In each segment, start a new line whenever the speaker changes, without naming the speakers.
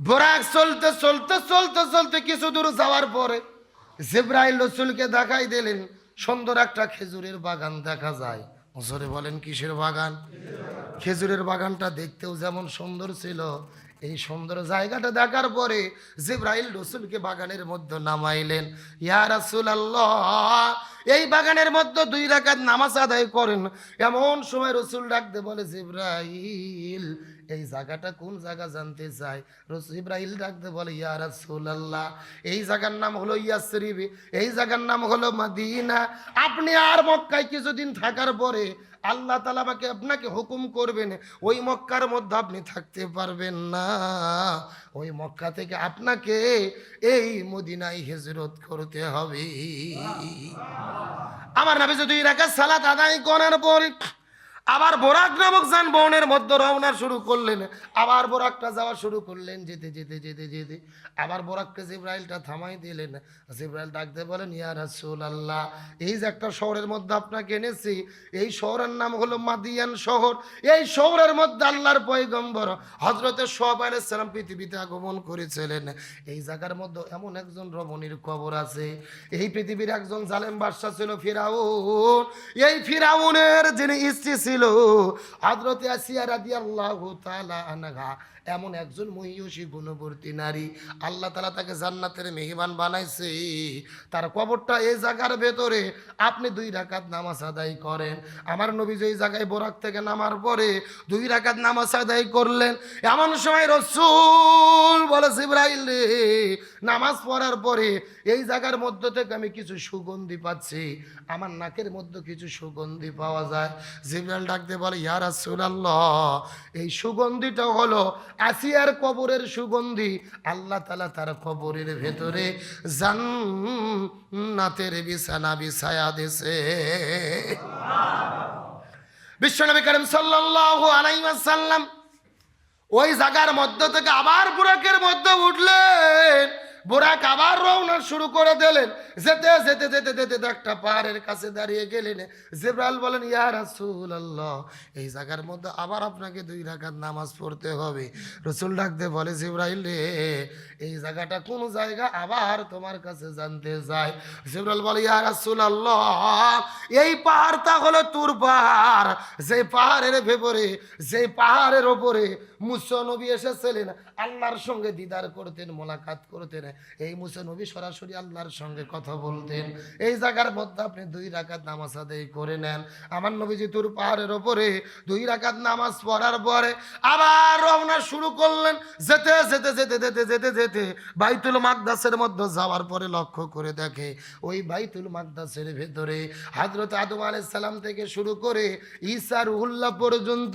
বোরাক চলতে চলতে চলতে চলতে কিছু দূর যাওয়ার পরে জিব্রাইল রসুলকে দেখাই দিলেন, সুন্দর একটা খেজুরের বাগান দেখা যায়। জোরে বলেন, কিসের বাগান? খেজুরের বাগানটা দেখতেও যেমন সুন্দর ছিল। এই সুন্দর জায়গাটা দেখার পরে জিব্রাইল রসুলকে বাগানের মধ্যে নামাইলেন। ইয়া আল্লাহ এই বাগানের মধ্যে দুই রাকাত নামাজ আদায় করেন। এমন সময় রসুল ডাকতে বলে, জিব্রাইল এই জায়গাটা কোন জায়গা জানতে চাই রসুল ইব্রাহিল ডাকতে বলে, ইয়া রাসূলুল্লাহ, এই জায়গার নাম হলো ইয়াসরিব এই জায়গার নাম হলো মাদিনা। আপনি আর মক্কায় কিছুদিন থাকার পরে আল্লাহ তালা আমাকে আপনাকে হুকুম করবেন, ওই মক্কার মধ্যে আপনি থাকতে পারবেন না। ওই মক্কা থেকে আপনাকে এই মদিনায় হেজরত করতে হবে। আমার নামে যদি রাখা সালাত আদায় করার পরে আবার বোরাক নামক যান বনের মধ্যে রওনা শুরু করলেন। আবার বোরাকটা যাওয়া শুরু করলেন, যেতে যেতে যেতে যেতে। আবার বোরাককে জিব্রাইলটা থামাই দিলেন। জিব্রাইল ডাকতে বলেন, ইয়া রাসূল আল্লাহ এই যে একটা শহরের মধ্যে আপনাকে এনেছি, এই শহরের নাম হলো মাদিয়ান শহর। এই শহরের মধ্যে আল্লাহর পয়গম্বর হজরতে সোহাব আলাইসালাম পৃথিবীতে আগমন করেছিলেন। এই জায়গার মধ্যে এমন একজন রমণীর কবর আছে। এই পৃথিবীর একজন জালেম বাদশা ছিল ফিরাউন। এই ফিরাউনের যিনি স্ত্রী ছিল। হজরতে আসিয়া রাদি আল্লাহ আনহা এমন একজন মহিষী গুণবর্তী নারী। আল্লাহ তালা তাকে জান্নাতের মেহমান বানাইছে। তার কবরটা এই জায়গার ভেতরে। আপনি দুই রাকাত নামাজ আদায় করেন। আমার নবী যে জায়গায় বোরাক থেকে নামার পরে দুই রাকাত নামাজ আদায় করলেন। এমন সময় রসুল বলে সিব্রাইল রে, নামাজ পড়ার পরে এই জায়গার মধ্য থেকে আমি কিছু সুগন্ধি পাচ্ছি। আমার নাকের মধ্যে কিছু সুগন্ধি পাওয়া যায়। জিব্রাইল ডাকতে বলে, ইয়া রাসূলুল্লাহ, এই সুগন্ধিটা হলো আসিয়ার কবরের সুগন্ধি, আল্লাহ তালা তার কবরের ভেতরে জান্নাতের বিছানা বিছায়া দিছে বিশ্বনবী করিম সাল্লাল্লাহু আলাইহি ওয়াসাল্লাম ওই জায়গার মধ্য থেকে আবার বুরাকের মধ্যে উঠলেন। বুরাক আবার রওনা শুরু করে দিলেন। যেতে যেতে যেতে যেতে একটা পাহাড়ের কাছে দাঁড়িয়ে গেলেন। জিব্রাইল বলেন, ইয়া রাসূলুল্লাহ, এই জায়গার মধ্যে আবার আপনাকে দুই রাকাত নামাজ পড়তে হবে। রসুল ডাকতে বলে, জিব্রাইল রে, এই জায়গাটা কোন জায়গা? আবার তোমার কাছে জানতে চাই। জিব্রাইল বলে, ইয়া রাসূলুল্লাহ, এই পাহাড়টা হলো তুর পাহাড়। যে পাহাড়ের ভেতরে যে পাহাড়ের ওপরে মুসা নবী এসেছিলেন, আল্লাহর সঙ্গে দিদার করতেন, মোলাকাত করতেন। এই মুসা নবী সরাসরি আল্লাহর সঙ্গে কথা বলতেন। এই জায়গার মধ্যে আপনি দুই রাকাত নামাজ আদায় করে নেন। আমার নবীজি তুর পাহাড়ের ওপরে দুই রাকাত নামাজ পড়ার পরে আবার রওনা শুরু করলেন। যেতে যেতে যেতে যেতে যেতে যেতে বাইতুল মাকদাসের মধ্যে যাওয়ার পরে লক্ষ্য করে দেখে ওই বাইতুল মাকদাসের ভেতরে হাজরত আদম আলাইসাল্লাম থেকে শুরু করে ঈসা রুহুল্লাহ পর্যন্ত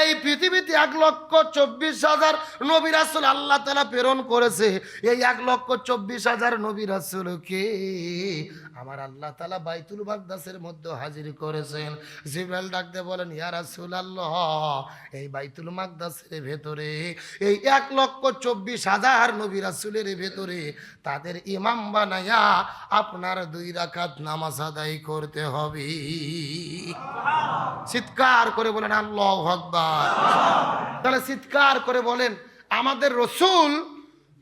এই পৃথিবীতে এক লক্ষ চব্বিশ হাজার নবী রাসুল আল্লাহ তালা প্রেরণ করেছে। এই এক লক্ষ চব্বিশ হাজার নবী রাসুলকে আমার আল্লাহ তালা বাইতুল বাগদাসের মধ্যে হাজির করেছেন। জিব্রাইল ডাকতে বলেন, ইয়া রাসুল আল্লাহ এই বাইতুল মাকদাসের ভেতরে, এই এক লক্ষ চব্বিশ হাজার নবী রাসুলের ভেতরে তাদের ইমাম বানায়া আপনার দুই রাকাত নামাজ আদায় করতে হবে। চিৎকার করে বলেন, আল্লাহ আকবার। তাহলে চিৎকার করে বলেন, আমাদের রসুল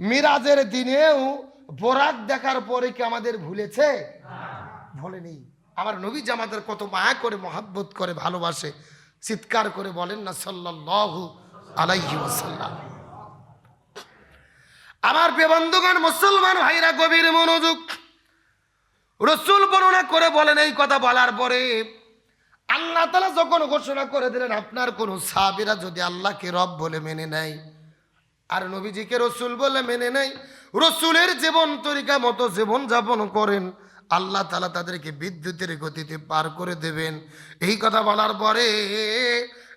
মিরাজের দিনেও বোরাক দেখার পরে কি আমাদের ভুলেছে? ভুলেনি। আমার নবী যে আমাদের কত মায়া করে, মহাব্বত করে, ভালোবাসে, চিৎকার করে বলেন না আলাইহি ওয়াসাল্লাম। আমার বেবন্ধুগণ মুসলমান ভাইরা, গভীর মনোযোগ। রসুল বর্ণনা করে বলেন এই কথা বলার পরে, আল্লাহ তালা যখন ঘোষণা করে দিলেন, আপনার কোনো সাবিরা যদি আল্লাহকে রব বলে মেনে নেয় আর নবীজিকে রসুল বলে মেনে নেয়। রসুলের জীবন তরিকা মতো জীবন যাপন করেন। আল্লাহ তালা তাদেরকে বিদ্যুতের গতিতে পার করে দেবেন। এই কথা বলার পরে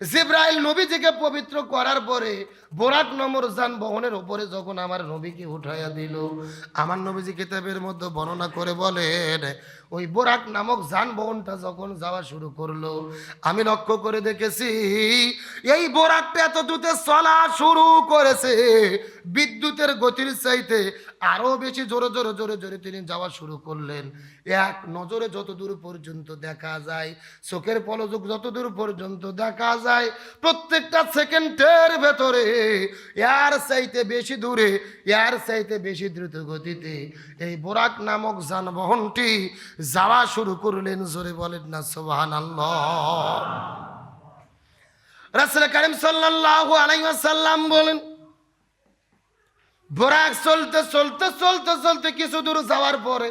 জিব্রাইল নবীজিকে পবিত্র করার পরে বোরাক নম্বর যানবাহনের ওপরে যখন আমার নবীকে উঠাইয়া দিল, আমার নবীজি কিতাবের মধ্যে বর্ণনা করে বলেন, ওই বোরাক নামক যানবাহনটা যখন যাওয়া শুরু করল, আমি লক্ষ্য করে দেখেছি, এই বোরাকটা এত দ্রুতে চলা শুরু করেছে। বিদ্যুতের গতির চাইতে আরও বেশি জোরে জোরে জোরে জোরে তিনি যাওয়া শুরু করলেন। এক নজরে যত দূর পর্যন্ত দেখা যায়, চোখের পলযোগ যত দূর পর্যন্ত দেখা যায় যায় প্রত্যেকটা সেকেন্ডের ভেতরে এর চাইতে বেশি দূরে, এর চাইতে বেশি দ্রুত গতিতে এই বোরাক নামক যানবাহনটি যাওয়া শুরু করলেন, জোরে বলেন না সোহান করিম বলেন, বোরাক চলতে চলতে চলতে চলতে কিছু দূর যাওয়ার পরে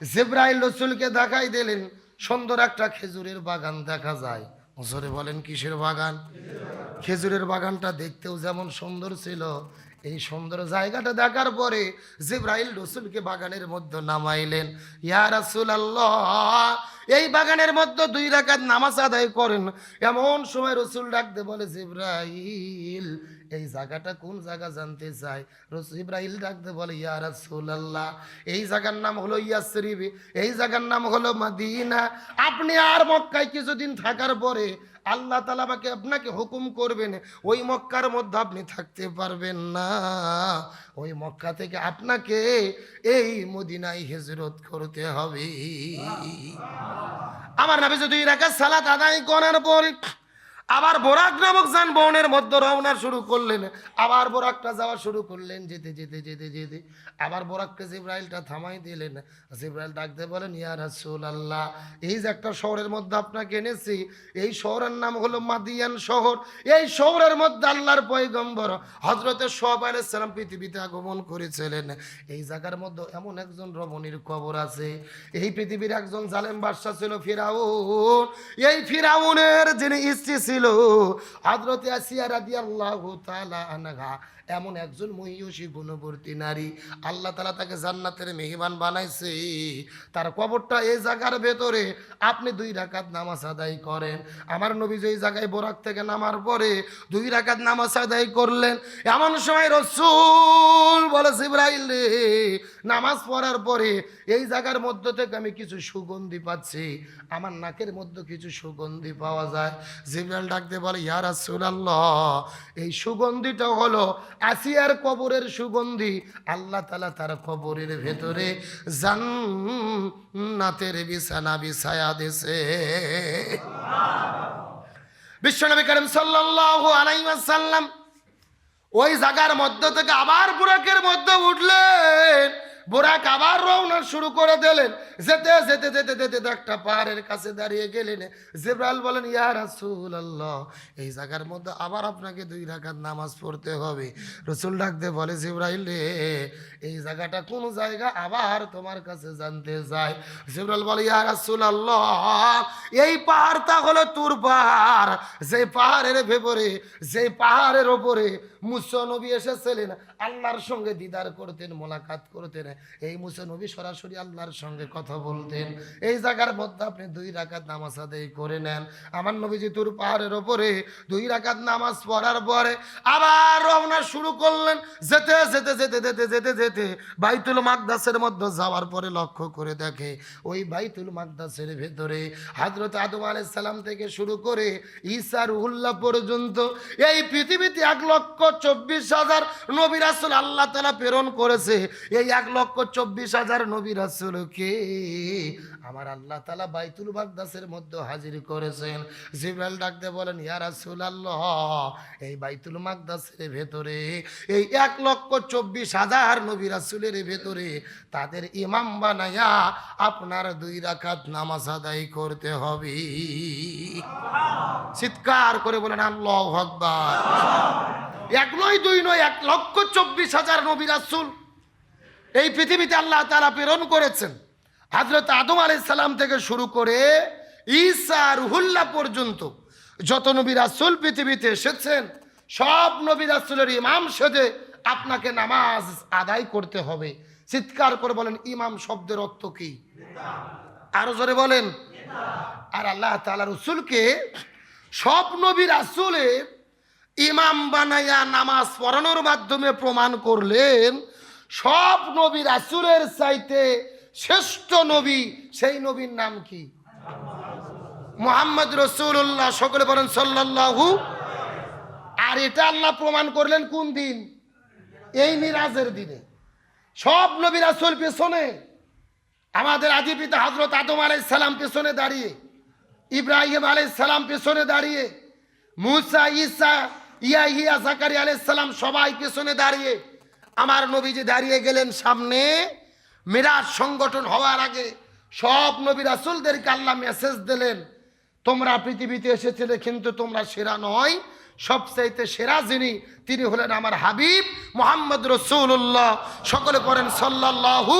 জিব্রাইল রসুলকে দেখাই দিলেন, সুন্দর একটা খেজুরের বাগান দেখা যায়। জোরে বলেন কিসের বাগান? খেজুরের বাগানটা দেখতেও যেমন সুন্দর ছিল, এই সুন্দর জায়গাটা দেখার পরে জিব্রাইল রসুলকে বাগানের মধ্যে নামাইলেন। ইয়া রাসুল এই বাগানের মধ্যে দুই রাকাত নামাজ আদায় করেন। এমন সময় রসুল ডাকতে বলে, জিব্রাইল এই জায়গাটা কোন জায়গা জানতে চাই? রসুল ইব্রাহিল ডাকতে বলে, ইয়া এই জায়গার নাম হলো ইয়াসরিব, এই জায়গার নাম হলো মদিনা। আপনি আর মক্কায় কিছুদিন থাকার পরে আল্লাহ তালা আমাকে আপনাকে হুকুম করবেন, ওই মক্কার মধ্যে আপনি থাকতে পারবেন না। ওই মক্কা থেকে আপনাকে এই মদিনায় হেজরত করতে হবে। আমার নামে যদি রাখা সালাত আদায় করার পরে আবার বোরাক নামক যানবাহনের মধ্যে রওনা শুরু করলেন। আবার বোরাকটা যাওয়া শুরু করলেন, যেতে যেতে যেতে যেতে। আবার বোরাককে জিব্রাইলটা থামাই দিলেন। জিব্রাইল ডাকতে বলেন, ইয়া রাসূল আল্লাহ এই যে একটা শহরের মধ্যে আপনাকে এনেছি, এই শহরের নাম হলো মাদিয়ান শহর। এই শহরের মধ্যে আল্লাহর পয়গম্বর হজরতের সোহাব আলাইসালাম পৃথিবীতে আগমন করেছিলেন। এই জায়গার মধ্যে এমন একজন রমণীর কবর আছে। এই পৃথিবীর একজন জালেম বাদশা ছিল ফিরাউন। এই ফিরাউনের যিনি স্ত্রী ছিল হজরতে আসিয়া রাদি তাআলা আনহা এমন একজন মহিষী গুণবর্তী নারী। আল্লাহ তালা তাকে জান্নাতের মেহমান বানাইছে। তার কবরটা এই জায়গার ভেতরে। আপনি দুই রাকাত নামাজ আদায় করেন। আমার নবী যে জায়গায় বোরাক থেকে নামার পরে দুই রাকাত নামাজ আদায় করলেন। এমন সময় রসুল বলে ইব্রাহিম রে, নামাজ পড়ার পরে এই জায়গার মধ্য থেকে আমি কিছু সুগন্ধি পাচ্ছি। আমার নাকের মধ্যে কিছু সুগন্ধি পাওয়া যায়। জিব্রাইল ডাকতে বলে, ইয়া রাসূলুল্লাহ, এই সুগন্ধিটা হলো আসিয়ার কবরের সুগন্ধি আল্লাহ তালা তার কবরের ভেতরে জান্নাতের বিছানা বিছায়া দিছে বিশ্বনবী করিম সাল্লাল্লাহু আলাইহি ওয়াসাল্লাম ওই জায়গার মধ্য থেকে আবার বুরাকের মধ্যে উঠলেন। বুরাক আবার রওনা শুরু করে দিলেন। যেতে যেতে যেতে যেতে একটা পাহাড়ের কাছে দাঁড়িয়ে গেলেন। জিব্রাইল বলেন, ইয়া রাসূলুল্লাহ, এই জায়গার মধ্যে আবার আপনাকে দুই রাকাত নামাজ পড়তে হবে। রসুল ডাকতে বলে, জিব্রাইল রে, এই জায়গাটা কোন জায়গা? আবার তোমার কাছে জানতে চাই। জিব্রাইল বলে, ইয়া রাসূলুল্লাহ, এই পাহাড়টা হলো তুর পাহাড়। যে পাহাড়ের ভেতরে, যে পাহাড়ের ওপরে মুসা নবী এসেছিলেন, আল্লাহর সঙ্গে দিদার করতেন, মোলাকাত করতেন। এই মুসা নবী সরাসরি আল্লাহর সঙ্গে কথা বলতেন। এই জায়গার মধ্যে আপনি দুই রাকাত নামাজ আদায় করে নেন। আমার নবীজি তুর পাহাড়ের ওপরে দুই রাকাত নামাজ পড়ার পরে আবার রওনা শুরু করলেন। যেতে যেতে যেতে যেতে যেতে যেতে বাইতুল মাকদাসের মধ্যে যাওয়ার পরে লক্ষ্য করে দেখে ওই বাইতুল মাকদাসের ভেতরে হাজরত আদম সালাম থেকে শুরু করে ঈসা রুহুল্লাহ পর্যন্ত এই পৃথিবীতে এক লক্ষ চব্বিশ হাজার নবী রাসুল আল্লাহ তালা প্রেরণ করেছে। এই এক লক্ষ চব্বিশ হাজার নবী রাসুলকে আমার আল্লাহ তালা বাইতুল বাগদাসের মধ্যে হাজির করেছেন। ডাকতে বলেন ইয়া রাসুল আল্লাহ এই বাইতুল মাকদাসের ভেতরে এই এক লক্ষ চব্বিশ হাজার নবী রাসুলের ভেতরে তাদের ইমাম বানায়া আপনার দুই রাকাত নামাজ আদায় করতে হবে। চিৎকার করে বলেন আল্লাহ আকবার। এক নয় দুই নয় এক লক্ষ চব্বিশ হাজার নবী রাসুল এই পৃথিবীতে আল্লাহ তারা প্রেরণ করেছেন। হাজরত আদম আলাইসাল্লাম থেকে শুরু করে ঈসা রুহুল্লাহ পর্যন্ত যত নবী রাসুল পৃথিবীতে এসেছেন সব নবী রাসুলের ইমাম সেদে আপনাকে নামাজ আদায় করতে হবে। চিৎকার করে বলেন ইমাম শব্দের অর্থ কি? আরও জোরে বলেন। আর আল্লাহ তালা রসুলকে সব নবী রাসুলের ইমাম বানাইয়া নামাজ পড়ানোর মাধ্যমে প্রমাণ করলেন সব নবী রাসুলের চাইতে শ্রেষ্ঠ নবী, সেই নবীর নাম কি? মোহাম্মদ রসুল্লাহ সকলে বলেন সাল্লাহু আর এটা আল্লাহ প্রমাণ করলেন কোন দিন? এই মিরাজের দিনে। সব নবী রাসুল পেছনে। আমাদের আদি পিতা হজরত আদম আলাই সালাম পেছনে দাঁড়িয়ে, ইব্রাহিম আলাই সালাম পেছনে দাঁড়িয়ে, মুসা ইসা ইয়া ইয়া জাকারি আলাইসালাম সবাই পেছনে দাঁড়িয়ে আমার নবীজি দাঁড়িয়ে গেলেন সামনে। মিরাজ সংগঠন হওয়ার আগে সব নবী রাসুলদেরকে আল্লাহ মেসেজ দিলেন, তোমরা পৃথিবীতে এসেছিলে কিন্তু তোমরা সেরা নয়। সবচাইতে সেরা যিনি, তিনি হলেন আমার হাবিব মোহাম্মদ রসুল্লাহ সকলে করেন সাল্লাল্লাহু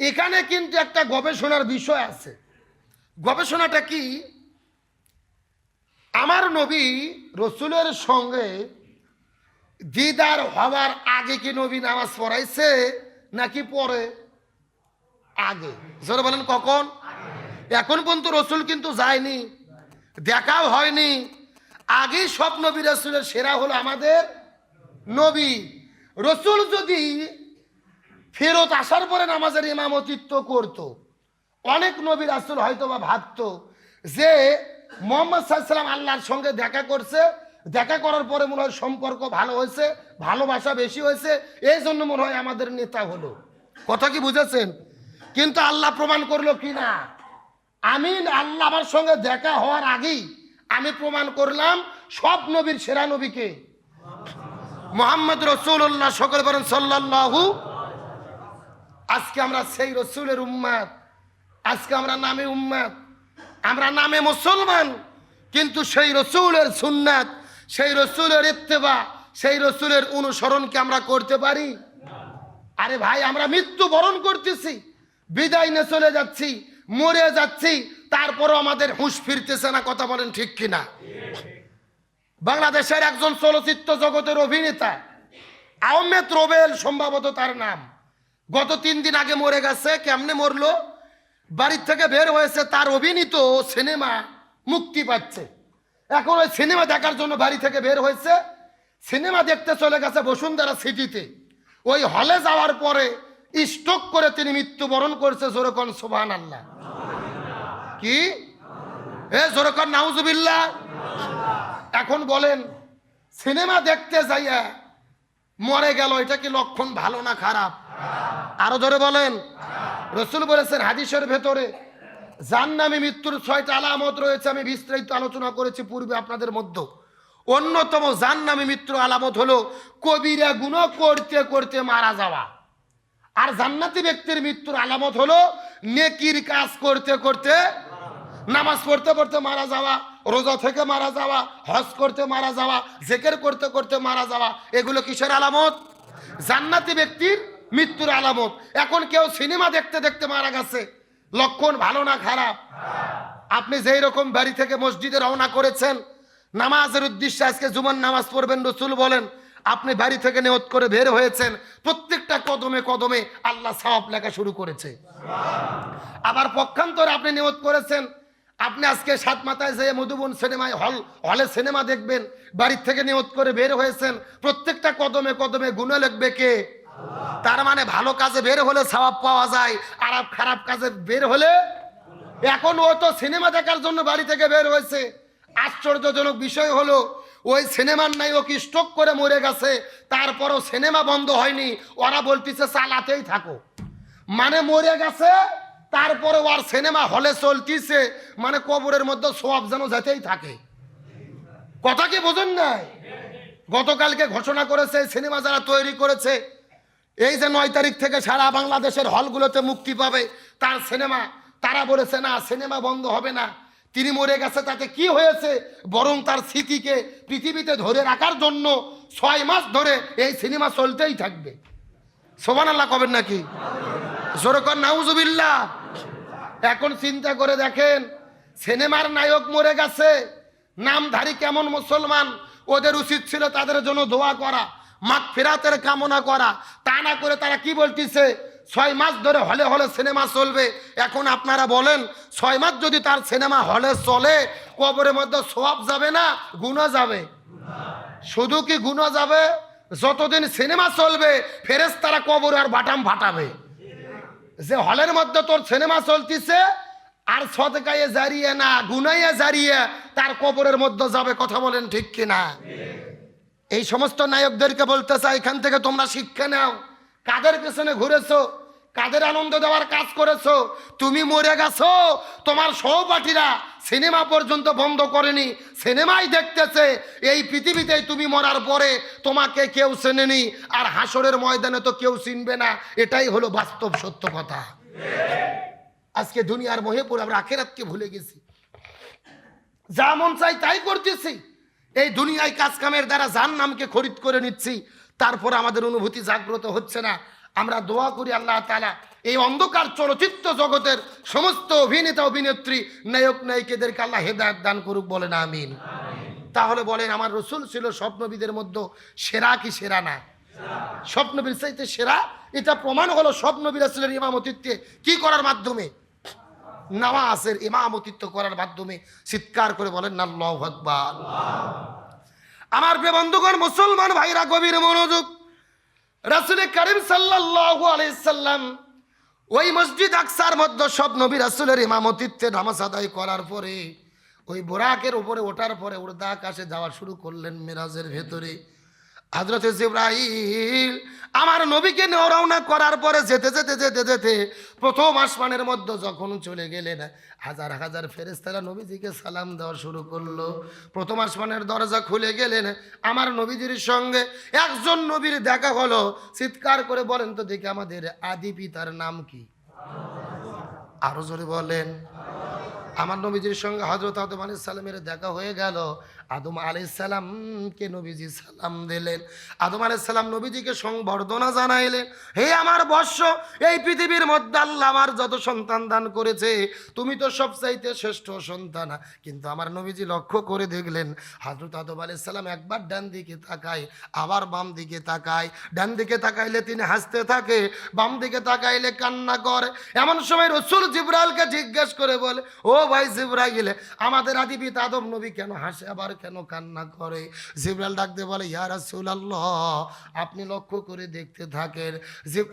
এখানে কিন্তু একটা গবেষণার বিষয় আছে। গবেষণাটা কি? আমার নবী রসুলের সঙ্গে দিদার হওয়ার আগে কি নবী নামাজ পড়াইছে নাকি পরে আগে। জোরে বলেন, কখন? এখন পর্যন্ত রসুল কিন্তু যায়নি, দেখাও হয়নি। আগেই সব নবী রসুলের সেরা হলো আমাদের নবী। রসুল যদি ফেরত আসার পরে নামাজের ইমামতিত্ব করত, অনেক নবী রাসুল হয়তো বা ভাবত যে মোহাম্মদ সাল্লাম আল্লাহর সঙ্গে দেখা করছে দেখা করার পরে মনে হয় সম্পর্ক ভালো হয়েছে, ভালোবাসা বেশি হয়েছে এই জন্য মনে হয় আমাদের নেতা হলো। কথা কি বুঝেছেন? কিন্তু আল্লাহ প্রমাণ করল কি না? আমি আল্লাহ আমার সঙ্গে দেখা হওয়ার আগেই আমি প্রমাণ করলাম সব নবীর সেরা নবীকে। মোহাম্মদ রসুল্লাহ সকল বলেন সাল্লাহু আজকে আমরা সেই রসুলের উম্মাদ, আজকে আমরা নামে উম্মাদ, আমরা নামে মুসলমান, কিন্তু সেই রসুলের সুন্নাত সেই রসুলের ইত্তেবা, সেই রসুলের অনুসরণকে আমরা করতে পারি? আরে ভাই, আমরা মৃত্যু বরণ করতেছি, বিদায় নিয়ে চলে যাচ্ছি, মরে যাচ্ছি, তারপরও আমাদের হুঁশ ফিরতেছে না, কথা বলেন ঠিক কিনা? বাংলাদেশের একজন চলচ্চিত্র জগতের অভিনেতা, আহমেদ রোবেল সম্ভবত তার নাম। গত তিন দিন আগে মরে গেছে, কেমনে মরলো? বাড়ির থেকে বের হয়েছে, তার অভিনীত সিনেমা মুক্তি পাচ্ছে। এখন ওই সিনেমা দেখার জন্য বাড়ি থেকে বের হয়েছে। সিনেমা দেখতে চলে গেছে বসুন্ধরা সিটিতে। ওই হলে যাওয়ার পরে স্ট্রোক করে তিনি মৃত্যুবরণ করছে জোরকন সোভান আল্লাহ কি? এ জোরকন, নাউজুবিল্লাহ। এখন বলেন, সিনেমা দেখতে যাইয়া মরে গেল, এটা কি লক্ষণ ভালো না খারাপ? আরও ধরে বলেন। রসুল বলেছেন, হাদিসের ভেতরে জান্নামে মৃত্যুর ছয়টা আলামত রয়েছে, আমি বিস্তারিত আলোচনা করেছি পূর্বে আপনাদের মধ্যে। অন্যতম জান্নামে মৃত্যুর আলামত হলো কবিরা গুণ করতে করতে মারা যাওয়া। আর জান্নাতি ব্যক্তির মৃত্যুর আলামত হলো নেকির কাজ করতে করতে নামাজ পড়তে পড়তে মারা যাওয়া, রোজা থেকে মারা যাওয়া, হজ করতে মারা যাওয়া, জেকের করতে করতে মারা যাওয়া, এগুলো কিসের আলামত? জান্নাতি ব্যক্তির মৃত্যুর আলামত। এখন কেউ সিনেমা দেখতে দেখতে মারা গেছে। লক্ষণ ভালো না খারাপ? আপনি যেই রকম বাড়ি থেকে মসজিদে রওনা করেছেন, নামাজের উদ্দেশ্যে আজকে জুমার নামাজ পড়বেন রসুল বলেন, আপনি বাড়ি থেকে নিয়ত করে বের হয়েছেন, প্রত্যেকটা কদমে কদমে আল্লাহ সাহাব লেখা শুরু করেছে। আবার পক্ষান্তরে আপনি নিয়ত করেছেন, আপনি আজকে সাত মাথায় যেয়ে মধুবন সিনেমায় হল, হলে সিনেমা দেখবেন বাড়ির থেকে নিয়ত করে বের হয়েছেন, প্রত্যেকটা কদমে কদমে গুণে লিখবে কে? তার মানে ভালো কাজে বের হলে সওয়াব পাওয়া যায় আর খারাপ কাজে বের হলে এখন ও তো সিনেমা দেখার জন্য বাড়ি থেকে বের হয়েছে। আশ্চর্যজনক বিষয় হলো, ওই সিনেমার নায়ক স্ট্রোক করে মরে গেছে, তারপরও সিনেমা বন্ধ হয়নি, ওরা বলতেছে চালাতেই থাকো। মানে মরে গেছে তারপরে ওর সিনেমা হলে চলতিছে মানে কবরের মধ্যে সব যেন যেতেই থাকে। কথা কি বোঝেন নাই? গতকালকে ঘোষণা করেছে, সিনেমা যারা তৈরি করেছে এই যে নয় তারিখ থেকে সারা বাংলাদেশের হলগুলোতে মুক্তি পাবে, তার সিনেমা, তারা বলেছে, না, সিনেমা বন্ধ হবে না। তিনি মরে গেছে, তাতে কি হয়েছে? বরং তার স্মৃতিকে পৃথিবীতে ধরে রাখার জন্য ছয় মাস ধরে এই সিনেমা চলতেই থাকবে। সোমান আল্লাহ কবেন নাকি? জোরকর, নাউজুবিল্লাহ। এখন চিন্তা করে দেখেন, সিনেমার নায়ক মরে গেছে, নামধারী কেমন মুসলমান, ওদের উচিত ছিল তাদের জন্য দোয়া করা। মাঠ ফেরাতের কামনা করা। তা না করে তারা কি বলতেছে? ছয় মাস ধরে হলে হলে সিনেমা চলবে। এখন আপনারা বলেন, ছয় মাস যদি তার সিনেমা হলে চলে, কবরের মধ্যে সোয়াব যাবে না, গুণা যাবে? শুধু কি গুণা যাবে? যতদিন সিনেমা চলবে ফেরেস তারা কবর আর বাটাম ফাটাবে। যে হলের মধ্যে তোর সিনেমা চলতিছে, আর সদকায়ে জারিয়ে না, গুনাইয়ে জারিয়ে তার কবরের মধ্যে যাবে কথা বলেন ঠিক কিনা? এই সমস্ত নায়কদেরকে বলতে চাই, এখান থেকে তোমরা শিক্ষা নাও। কাদের পেছনে ঘুরেছো? কাদের আনন্দ দেওয়ার কাজ করেছ? তুমি মরে গেছো। তোমার সহপাঠীরা সিনেমা পর্যন্ত বন্ধ করেনি, সিনেমাই দেখতেছে। এই পৃথিবীতেই তুমি মরার পরে তোমাকে কেউ চেনেনি, আর হাসরের ময়দানে তো কেউ চিনবে না। এটাই হলো বাস্তব সত্য কথা। আজকে দুনিয়ার মোহে পড়ে আমরা আখেরাতকে ভুলে গেছি। যা মন চাই তাই করতেছি। এই দুনিয়ায় কাজ কামের দ্বারা যার নামকে খরিদ করে নিচ্ছি, তারপর আমাদের অনুভূতি জাগ্রত হচ্ছে না। আমরা দোয়া করি আল্লাহ তালা এই অন্ধকার চলচ্চিত্র জগতের সমস্ত অভিনেতা, অভিনেত্রী, নায়ক, নায়িকাদেরকে আল্লাহ হেদায়ত দান করুক বলেন, আমিন। তাহলে বলেন, আমার রসুল ছিল স্বপ্নবিদের মধ্যে সেরা কি সেরা না? স্বপ্নবীর সেরা? এটা প্রমাণ হলো স্বপ্নবীর ছিলেন ইমামতিত্বে কি করার মাধ্যমে? নামাজের ইমামতিত্ব করার মাধ্যমে চিৎকার করে বলেন না আল্লাহু আকবার। আমার প্রিয় বন্ধুগণ, মুসলমান ভাইরা, গভীর মনোযোগ। রাসুল করিম সাল্লাল্লাহু আলাইহি সাল্লাম ওই মসজিদ আকসার মধ্যে সব নবী রাসুলের ইমামতিত্বে নামাজ আদায় করার পরে, ওই বোরাকের উপরে ওঠার পরে উর্দা আকাশে যাওয়া শুরু করলেন মিরাজের ভেতরে। হজরত জিব্রাহিল আমার নবীকে রওনা করার পরে যেতে যেতে যেতে যেতে প্রথম আসমানের মধ্যে যখন চলে গেলেন, হাজার হাজার ফেরেস্তারা নবীজিকে সালাম দেওয়া শুরু করল। প্রথম আসমানের দরজা খুলে গেলেন, আমার নবীজির সঙ্গে একজন নবীর দেখা হলো। চিৎকার করে বলেন, তো দেখি আমাদের আদি পিতার নাম কি? আরও জোরে বলেন, আমার নবীজির সঙ্গে হজরত আদম আলি সালামের দেখা হয়ে গেল। আদম আলি সালামকে নবীজি সালাম দিলেন। আদম আলি সালাম নবীজিকে সংবর্ধনা জানাইলেন, হে আমার বর্ষ এই পৃথিবীর মধ্যে আল্লাহ আমার যত সন্তান দান করেছে, তুমি তো সবচাইতে শ্রেষ্ঠ সন্তান। কিন্তু আমার নবীজি লক্ষ্য করে দেখলেন হজরত আদম আলি সালাম একবার ডান দিকে তাকায়, আবার বাম দিকে তাকায়। ডান দিকে তাকাইলে তিনি হাসতে থাকে, বাম দিকে তাকাইলে কান্না করে। এমন সময় রসুল জিব্রাইলকে জিজ্ঞেস করে বলে, ও ভাই জিব্রাইল, আমাদের আদি পিতা আদম নবী কেন হাসে আবার কেন কান্না করে? জিব্রাইল ডাকতে বলে, ইয়া রাসূলুল্লাহ, আপনি লক্ষ্য করে দেখতে থাকেন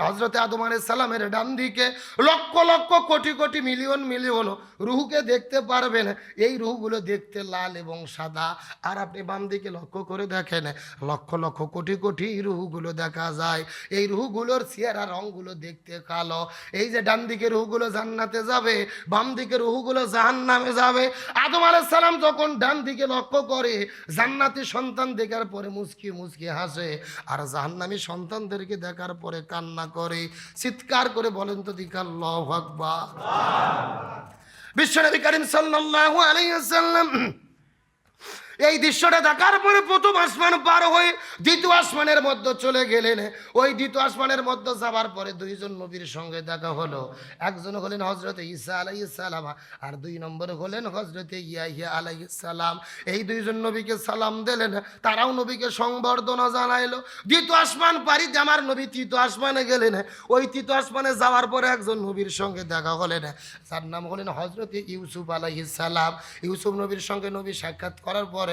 হজরতে আদম আলাইহিস সালামের ডান দিকে লক্ষ লক্ষ কোটি কোটি মিলিয়ন মিলিয়ন রুহুকে দেখতে পারবেন। এই রুহগুলো দেখতে লাল এবং সাদা। আর আপনি বাম দিকে লক্ষ্য করে দেখেন, লক্ষ লক্ষ কোটি কোটি রুহগুলো দেখা যায়। এই রুহগুলোর চেহারা রঙগুলো দেখতে কালো। এই যে ডান দিকে রুহগুলো জান্নাতে যাবে, বাম দিকে রুহগুলো জাহান্নামে যাবে। আদম আলাইহিস সালাম যখন ডান দিকে লক্ষ্য করে জান্নাতি সন্তান দেখার পরে মুচকি মুচকি হাসে। আর জাহান্নামি সন্তানদেরকে দেখার পরে কান্না করে। চিৎকার করে বলেন তো দিকার আল্লাহু আকবার। বিশ্বনবী করিম সাল্লাল্লাহু আলাইহি ওয়াসাল্লাম এই দৃশ্যটা দেখার পরে প্রথম আসমান পার হয়ে দ্বিতীয় আসমানের মধ্যে চলে গেলেন। ওই দ্বিতীয় আসমানের মধ্যে যাবার পরে দুইজন নবীর সঙ্গে দেখা হলো। একজন হলেন হজরত ঈসা আলাই সালাম আর দুই নম্বর হলেন হজরত ইয়াহিয়া আলাই সালাম। এই দুইজন নবীকে সালাম দিলেন, তারাও নবীকে সংবর্ধনা জানাইলো। দ্বিতীয় আসমান পারিতে আমার নবী তৃতীয় আসমানে গেলেন। ওই তৃতীয় আসমানে যাওয়ার পরে একজন নবীর সঙ্গে দেখা হলেন। তার নাম হলেন হজরত ইউসুফ আলাইহি সালাম। ইউসুফ নবীর সঙ্গে নবী সাক্ষাৎ করার পরে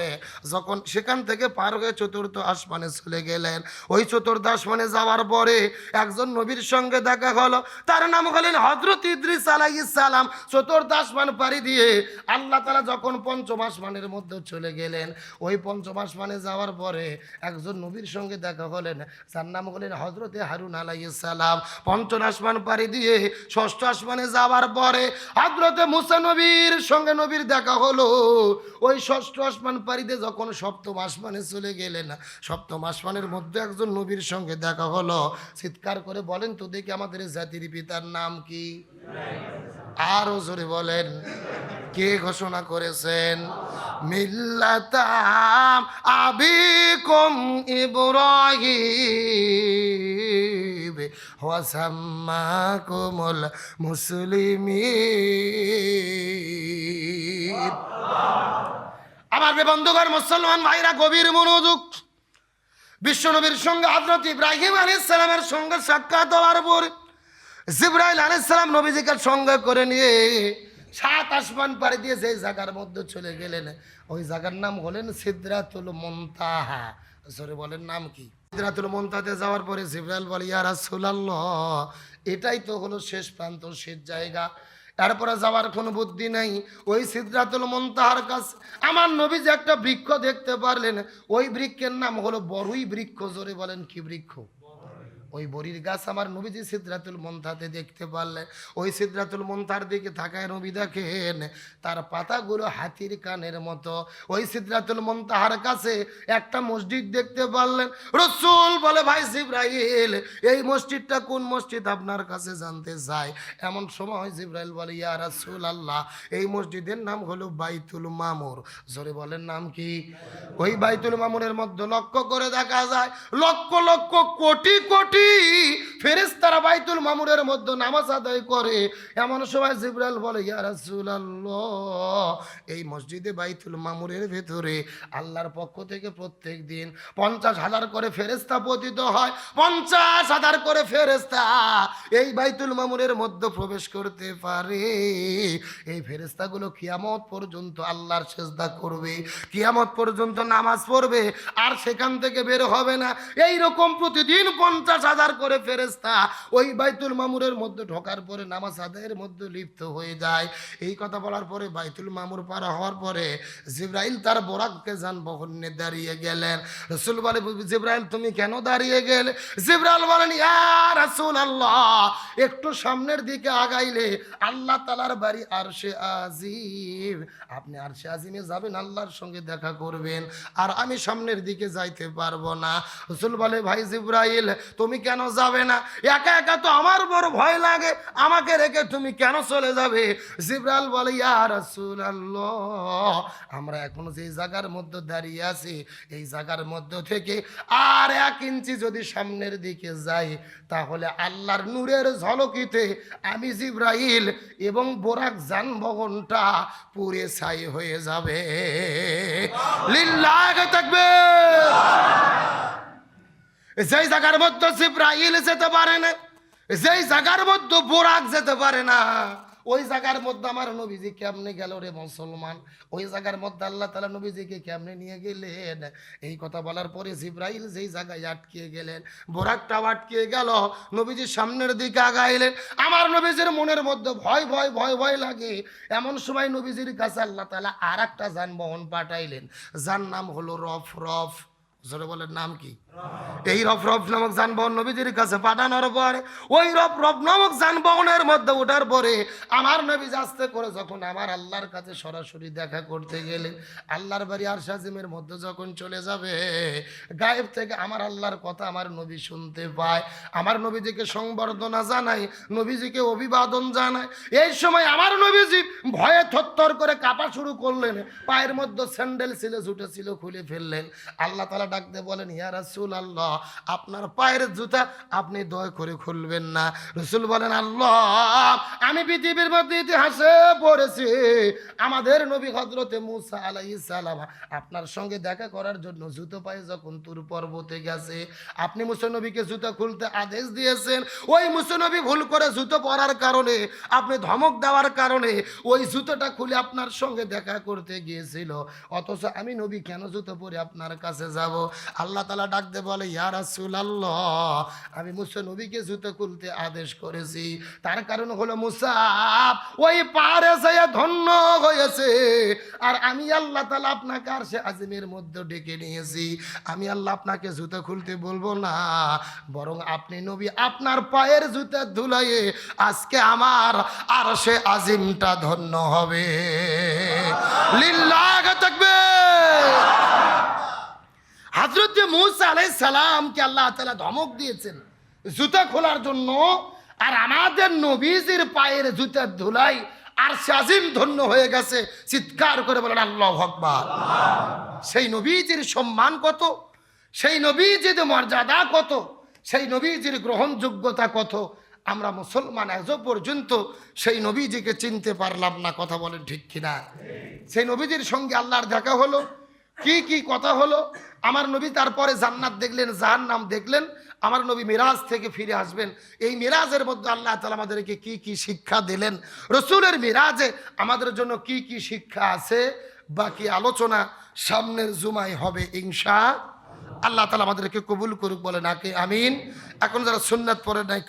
যখন সেখান থেকে পার হয়ে চতুর্থ আসমানে চলে গেলেন, ওই চতুর্থ আসমানে যাওয়ার পরে একজন নবীর সঙ্গে দেখা হলো। তার নাম হলেন হজরত ইদ্রিস আলাইহিস সালাম। চতুর্থ আসমান পাড়ি দিয়ে আল্লাহ তালা যখন পঞ্চম আসমানের মধ্যে চলে গেলেন, ওই পঞ্চম আসমানে যাওয়ার পরে একজন নবীর সঙ্গে দেখা হলেন। যার নাম হলেন হজরতে হারুন আলাইহিস সালাম। পঞ্চম আসমান পাড়ি দিয়ে ষষ্ঠ আসমানে যাওয়ার পরে হজরতে মুসা নবীর সঙ্গে নবীর দেখা হলো। ওই ষষ্ঠ আসমান পাড়িতে যখন সপ্তম আসমানে চলে গেলেন, সপ্তম আসমানের মধ্যে একজন নবীর সঙ্গে দেখা হলো। চিৎকার করে বলেন, তো দেখি আমাদের জাতির পিতার নাম কি? আরও জোরে বলেন, কে ঘোষণা করেছেন? মিল্লাতাম আবিকুম ইব্রাহিম ওয়াসাম্মাকুমুল মুসলিমিন। আমার বন্ধুগণ মুসলমান ভাইরা গভীর মনোযোগ, বিশ্বনবীর সঙ্গে হজরত ইব্রাহিম আলী সালামের সঙ্গে সাক্ষাৎ হওয়ার পর জিব্রাইল আলী সালাম নবীজিকে সঙ্গে করে নিয়ে সাত আসমান পাড়ি দিয়ে যে জায়গার মধ্যে চলে গেলেন, ওই জায়গার নাম হলেন সিদ্রাতুল মন্তাহা। সরে বলেন নাম কি? সিদ্রাতুল মন্তাতে যাওয়ার পরে জিব্রাইল বলে, ইয়া রাসূলুল্লাহ, এটাই তো হলো শেষ প্রান্ত, শেষ জায়গা। তারপরে যাওয়ার কোনো বুদ্ধি নাই। ওই সিদ্ধাতুল মন্তাহার কাছে আমার নবী যে একটা বৃক্ষ দেখতে পারলেন। ওই বৃক্ষের নাম হলো বড়ই বৃক্ষ, জোরে বলেন কি বৃক্ষ? ওই বড়ির গাছ আমার নবীজি সিদ্ধাতুল মন্থাতে দেখতে পারলেন। ওই সিদ্ধাতুল মন্থার দিকে থাকায় নবী দেখেন, তার পাতাগুলো হাতির কানের মতো। ওই সিদ্ধাতুল মন্তাহার কাছে একটা মসজিদ দেখতে পারলেন। রসুল বলে, ভাই জিব্রাইল, এই মসজিদটা কোন মসজিদ আপনার কাছে জানতে চাই? এমন সময় জিব্রাইল বলে, ইয়া রাসূল আল্লাহ এই মসজিদের নাম হলো বাইতুল মামুর। জোরে বলেন, নাম কি? ওই বাইতুল মামুরের মধ্যে লক্ষ্য করে দেখা যায়, লক্ষ লক্ষ কোটি কোটি ফেরেশতারা বাইতুল মামুরের মধ্যে নামাজ আদায় করে। এমন সময় জিব্রাইল বলে এই মসজিদে বাইতুল মামুরের ভেতরে আল্লাহর পক্ষ থেকে প্রত্যেক দিন পঞ্চাশ হাজার করে ফেরেস্তা পতিত হয়। পঞ্চাশ হাজার করে ফেরেস্তা এই বাইতুল মামুরের মধ্যে প্রবেশ করতে পারে। এই ফেরেস্তাগুলো কিয়ামত পর্যন্ত আল্লাহর সেজদা করবে। কিয়ামত পর্যন্ত নামাজ পড়বে, আর সেখান থেকে বের হবে না। এই রকম প্রতিদিন পঞ্চাশ হাজার করে ফেরেস্তা ওই বাইতুল মামুরের মধ্যে ঢোকার পরে নামাজ আদায়ের মধ্যে লিপ্ত হয়ে যায়। এই কথা বলার পরে বাইতুল মামুর পারা হওয়ার পরে জিব্রাইল তার বোরাককে যানবাহন নিয়ে দাঁড়িয়ে গেলেন। রসুল বলে জিব্রাইল, তুমি কেন দাঁড়িয়ে গেলে? জিব্রাইল বলেন, ইয়া রাসূল আল্লাহ একটু সামনের দিকে আগাইলে আল্লাহ তালার বাড়ি আরশে আজিম। আপনি আরশে আজিমে যাবেন, আল্লাহর সঙ্গে দেখা করবেন। আর আমি সামনের দিকে যাইতে পারব না। রসুল বলে, ভাই জিব্রাইল, তুমি কেন যাবে না? একা একা তো আমার বড় ভয় লাগে। আমাকে রেখে তুমি কেন চলে যাবে? জিব্রাইল বলে, ইয়া রাসূল আল্লাহ আমরা এখন যে জায়গার মধ্যে দাঁড়িয়ে আছি, এই জায়গার মধ্যে থেকে আর এক ইঞ্চি যদি সামনের দিকে যাই, তাহলে আল্লাহর নূরের ঝলকিতে আমি জিব্রাইল এবং বোরাক যানবাহনটা পুরে ছাই হয়ে যাবে। লিল্লাহ থাকবে যেই জায়গার মধ্যে জিব্রাইল যেতে পারে না, যেই জায়গার মধ্যে বোরাক যেতে পারে না, ওই জায়গার মধ্যে আমার নবীজি কেমনে গেল রে মুসলমান? ওই জায়গার মধ্যে আল্লাহ তালা নবীজিকে কেমনে নিয়ে গেলেন? এই কথা বলার পরে জিব্রাইল যেই জায়গায় আটকে গেলেন, বোরাকটাও আটকে গেল, নবীজির সামনের দিকে আগাইলেন। আমার নবীজির মনের মধ্যে ভয় ভয় ভয় ভয় লাগে। এমন সময় নবীজির কাছে আল্লাহ তালা আর একটা যানবাহন পাঠাইলেন। যার নাম হলো রফ রফ। জোরে বলেন, নাম কি? এই রফ রব নামক যানবাহন নবীজির কাছে পাঠানোর পরে, ওই রফ রফ নামক যানবাহনের মধ্যে ওঠার পরে আমার নবী আস্তে করে যখন আমার আল্লাহর কাছে সরাসরি দেখা করতে গেলেন, আল্লাহর বাড়ি আর সাজিমের মধ্যে যখন চলে যাবে, গায়েব থেকে আমার আল্লাহর কথা আমার নবী শুনতে পায়, আমার নবীজিকে সংবর্ধনা জানাই নবীজিকে অভিবাদন জানায়। এই সময় আমার নবীজি ভয়ে থরথর করে কাঁপা শুরু করলেন, পায়ের মধ্যে স্যান্ডেল ছিল জুটে ছিল খুলে ফেললেন। আল্লাহ তালা ডাকতে বলেন, ইয়া রাসূল আল্লাহ আপনার পায়ের জুতা আপনি দয়া করে খুলবেন না। রসুল বলেন, আল্লাহ, আমি পৃথিবীর মধ্যে ইতিহাসে পড়েছি। আমাদের নবী হজরতে মুসা আলাই সালাম, আপনার সঙ্গে দেখা করার জন্য জুতো পায়ে যখন তুর পর্বতে গেছে, আপনি মুসনবীকে জুতো খুলতে আদেশ দিয়েছেন। ওই মুসনবী ভুল করে জুতো পরার কারণে, আপনি ধমক দেওয়ার কারণে ওই জুতোটা খুলে আপনার সঙ্গে দেখা করতে গিয়েছিল। অথচ আমি নবী কেন জুতো পরে আপনার কাছে যাব? আল্লাহ তালা ডাকতে বলে, ইয়া রাসূল আল্লাহ আমি মুসা নবীকে জুতো খুলতে আদেশ করেছি। তার কারণ হলো মুসাফ ওই পারে ধন্য হয়েছে। আর আমি আল্লাহ তালা আপনাকে আর সে আজিমের মধ্যে ডেকে নিয়েছি। আমি আল্লাহ আপনাকে জুতো খুলতে বলব না, বরং আপনি নবী আপনার পায়ের জুতা ধুলাইয়ে আজকে আমার আর সে আজিমটা ধন্য হবে। লিল্লাহ থাকবে। হাজরত মুসা আলাই সালামকে আল্লাহ তালা ধমক দিয়েছেন, জুতা খোলার জন্য, আর আমাদের নবীজির পায়ের জুতার ধুলাই আর সাজিম ধন্য হয়ে গেছে। চিৎকার করে বলেন, আল্লাহ ভগবান সেই নবীজির সম্মান কত? সেই নবীজির মর্যাদা কত? সেই নবীজির গ্রহণযোগ্যতা কত? আমরা মুসলমান এজও পর্যন্ত সেই নবীজিকে চিনতে পারলাম না, কথা বলেন ঠিক কিনা? সেই নবীজির সঙ্গে আল্লাহর দেখা হলো। কি কি কথা হলো? আমার নবী তারপরে জান্নাত দেখলেন জাহান নাম দেখলেন, আমার নবী মিরাজ থেকে ফিরে আসবেন। এই মিরাজের মধ্যে আল্লাহ তালা আমাদেরকে কি কি শিক্ষা দিলেন? রসুলের মিরাজে আমাদের জন্য কি কি শিক্ষা আছে? বাকি আলোচনা সামনের জুমায় হবে, ইনশা আল্লাহ তালা আমাদেরকে কবুল করুক, বলে নাকি আমিন। এখন যারা সুন্নাত পরে নাই